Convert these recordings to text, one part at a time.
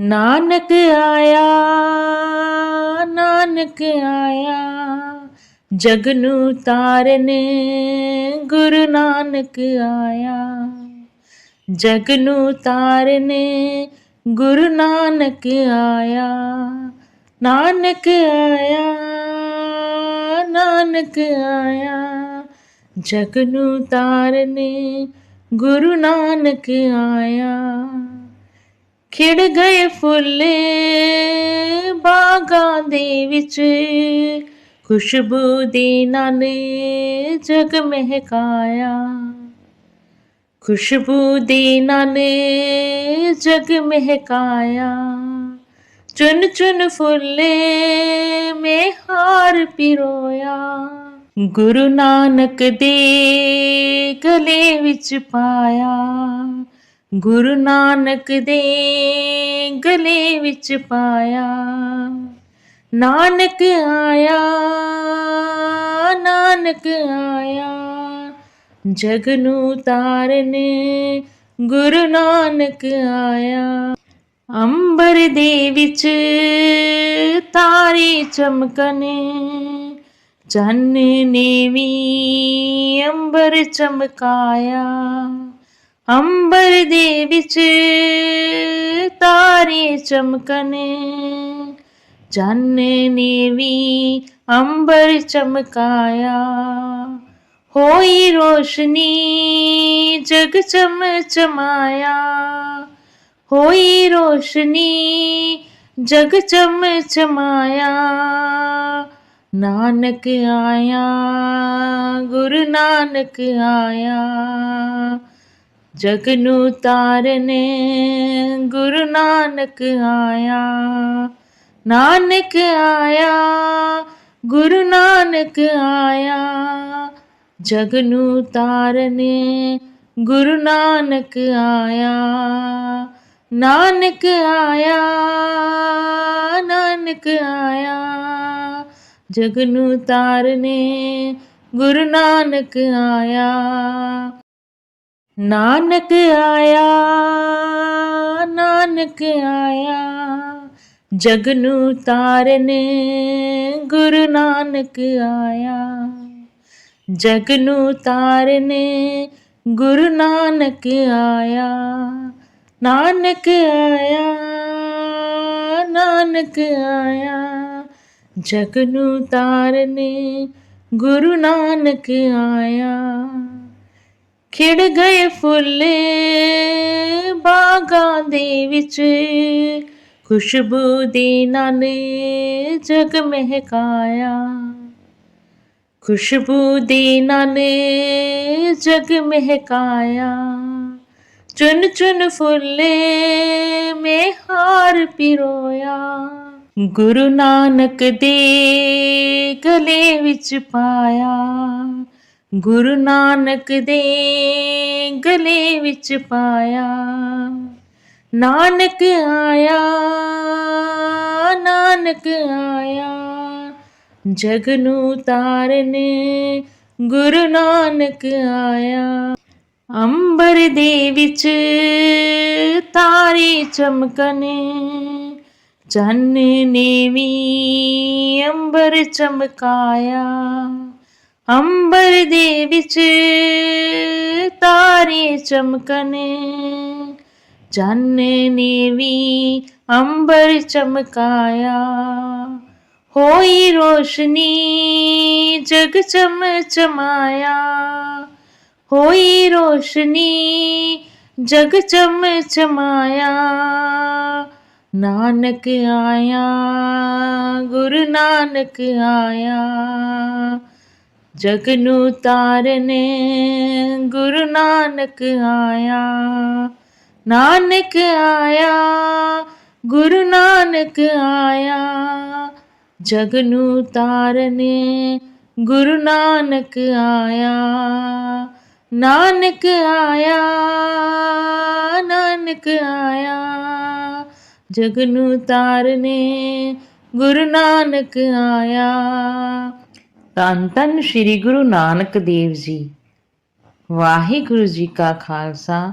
ਨਾਨਕ ਆਇਆ ਨਾਨਕ ਆਇਆ, ਜਗ ਨੂੰ ਤਾਰਨੇ ਗੁਰੂ ਨਾਨਕ ਆਇਆ। ਜਗ ਨੂੰ ਤਾਰਨੇ ਗੁਰੂ ਨਾਨਕ ਆਇਆ ਨਾਨਕ ਆਇਆ ਨਾਨਕ ਆਇਆ, ਜਗ ਨੂੰ ਤਾਰਨੇ ਗੁਰੂ ਨਾਨਕ ਆਇਆ। ਖਿੜ ਗਏ ਫੁੱਲ ਬਾਗਾਂ ਦੇ ਵਿੱਚ। ਖੁਸ਼ਬੂ ਦੇ ਨਾਲ ਜਗ ਮਹਿਕਾਇਆ। ਖੁਸ਼ਬੂ ਦੇ ਨਾਲ ਜਗ ਮਹਿਕਾਇਆ। ਚੁਨ ਚੁਨ ਫੁੱਲੇ ਮੈਂ ਹਾਰ ਪਿਰੋਇਆ। ਗੁਰੂ ਨਾਨਕ ਦੇ ਗਲੇ ਵਿੱਚ ਪਾਇਆ। ਗੁਰੂ ਨਾਨਕ ਦੇ ਗਲੇ ਵਿੱਚ ਪਾਇਆ। ਨਾਨਕ ਆਇਆ ਨਾਨਕ ਆਇਆ। ਜਗ ਨੂੰ ਤਾਰਨੇ ਗੁਰੂ ਨਾਨਕ ਆਇਆ। ਅੰਬਰ ਦੇ ਵਿੱਚ ਤਾਰੇ ਚਮਕਨੇ ਚੰਨ ਨੇ ਵੀ ਅੰਬਰ ਚਮਕਾਇਆ। ਅੰਬਰ ਦੇ ਵਿੱਚ ਤਾਰੇ ਚਮਕਨੇ ਚੰਨ ਨੇ ਵੀ ਅੰਬਰ ਚਮਕਾਇਆ। ਹੋਈ ਰੋਸ਼ਨੀ ਜਗ ਚਮ ਚਮਾਇਆ ਹੋਈ ਰੋਸ਼ਨੀ ਜਗ ਚਮ ਚਮਾਇਆ ਨਾਨਕ ਆਇਆ, ਗੁਰੂ ਨਾਨਕ ਆਇਆ। ਜਗ ਨੂੰ ਤਾਰਨੇ ਗੁਰੂ ਨਾਨਕ ਆਇਆ ਨਾਨਕ ਆਇਆ, ਗੁਰੂ ਨਾਨਕ ਆਇਆ। ਜਗ ਨੂੰ ਤਾਰਨੇ ਗੁਰੂ ਨਾਨਕ ਆਇਆ ਨਾਨਕ ਆਇਆ ਨਾਨਕ ਆਇਆ। ਜਗ ਨੂੰ ਤਾਰਨੇ ਗੁਰੂ ਨਾਨਕ ਆਇਆ ਨਾਨਕ ਆਇਆ ਨਾਨਕ ਆਇਆ, ਜਗ ਨੂੰ ਤਾਰਨੇ ਗੁਰੂ ਨਾਨਕ ਆਇਆ। ਜਗ ਨੂੰ ਤਾਰਨੇ ਗੁਰੂ ਨਾਨਕ ਆਇਆ ਨਾਨਕ ਆਇਆ ਨਾਨਕ ਆਇਆ, ਜਗ ਨੂੰ ਤਾਰਨੇ ਗੁਰੂ ਨਾਨਕ ਆਇਆ। ਖਿੜ ਗਏ ਫੁੱਲ ਬਾਗਾਂ ਦੇ ਵਿੱਚ। ਖੁਸ਼ਬੂ ਦੇ ਨਾਲ ਜਗ ਮਹਿਕਾਇਆ। ਖੁਸ਼ਬੂ ਦੇ ਨਾਲ ਜਗ ਮਹਿਕਾਇਆ। ਚੁਨ ਚੁਨ ਫੁੱਲੇ ਮੈਂ ਹਾਰ ਪਿਰੋਇਆ। ਗੁਰੂ ਨਾਨਕ ਦੇ ਗਲੇ ਵਿੱਚ ਪਾਇਆ। ਗੁਰੂ ਨਾਨਕ ਦੇ ਗਲੇ ਵਿੱਚ ਪਾਇਆ। ਨਾਨਕ ਆਇਆ ਨਾਨਕ ਆਇਆ। ਜਗ ਨੂੰ ਤਾਰਨੇ ਗੁਰੂ ਨਾਨਕ ਆਇਆ। ਅੰਬਰ ਦੇ ਵਿੱਚ ਤਾਰੇ ਚਮਕਨੇ ਚੰਨ ਨੇ ਵੀ ਅੰਬਰ ਚਮਕਾਇਆ। ਅੰਬਰ ਦੇ ਵਿੱਚ ਤਾਰੇ ਚਮਕਨੇ ਚੰਨ ਨੇ ਵੀ ਅੰਬਰ ਚਮਕਾਇਆ। ਹੋਈ ਰੋਸ਼ਨੀ ਜਗ ਚਮ ਚਮਾਇਆ ਹੋਈ ਰੋਸ਼ਨੀ ਜਗ ਚਮ ਚਮਾਇਆ ਨਾਨਕ ਆਇਆ, ਗੁਰੂ ਨਾਨਕ ਆਇਆ। ਜਗਨੂੰ ਤਾਰਨੇ ਗੁਰੂ ਨਾਨਕ ਆਇਆ ਨਾਨਕ ਆਇਆ, ਗੁਰੂ ਨਾਨਕ ਆਇਆ। ਜਗਨੂੰ ਤਾਰਨੇ ਗੁਰੂ ਨਾਨਕ ਆਇਆ ਨਾਨਕ ਆਇਆ ਨਾਨਕ ਆਇਆ। ਜਗਨੂੰ ਤਾਰਨੇ ਗੁਰੂ ਨਾਨਕ ਆਇਆ ਧੰਨ ਧੰਨ ਸ੍ਰੀ ਗੁਰੂ ਨਾਨਕ ਦੇਵ ਜੀ। ਵਾਹਿਗੁਰੂ ਜੀ ਕਾ ਖਾਲਸਾ,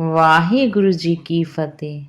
ਵਾਹਿਗੁਰੂ ਜੀ ਕੀ ਫਤਿਹ।